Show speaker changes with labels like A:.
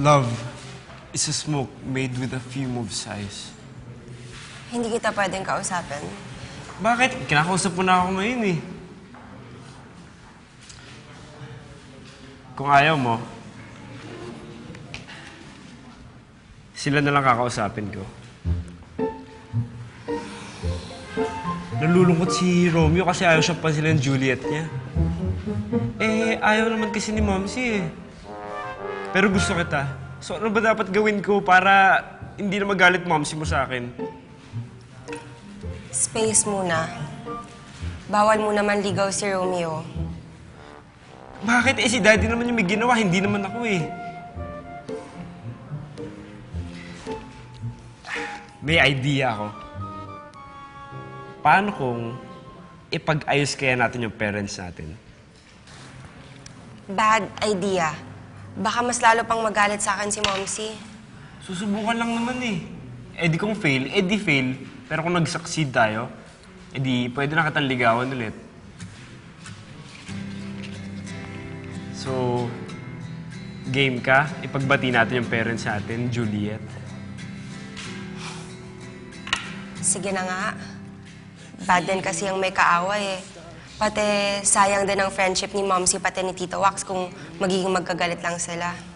A: Love is a smoke made with a fume of sighs.
B: Hindi kita pwedeng kausapin.
A: Bakit? Kinakausap mo na ako ngayon eh. Kung ayaw mo, sila na lang kakausapin ko. Nalulungkot si Romeo kasi ayaw siyang pansin ng Juliet niya. Eh, ayaw naman kasi ni Momsi eh. Pero gusto kita. So ano ba dapat gawin ko para hindi na magalit Momsi mo sa akin?
B: Space muna. Bawal mo naman ligaw si Romeo.
A: Bakit? Eh, si daddy naman yung may ginawa, hindi naman ako eh. May idea ako. Paano kung ipag-ayos kaya natin yung parents natin?
B: Bad idea. Baka mas lalo pang magalit sa akin si Momsi.
A: Susubukan lang naman eh. Eh di kung fail, eh di fail. Pero kung nag-succeed tayo, eh di pwede na kitang ligawan ulit. So, game ka? Ipagbati natin yung parents natin, Juliet.
B: Sige na nga. Bad din kasi ang may kaaway eh. Pati sayang din ang friendship ni Momsi pati ni Tito Wax kung magiging magkagalit lang sila.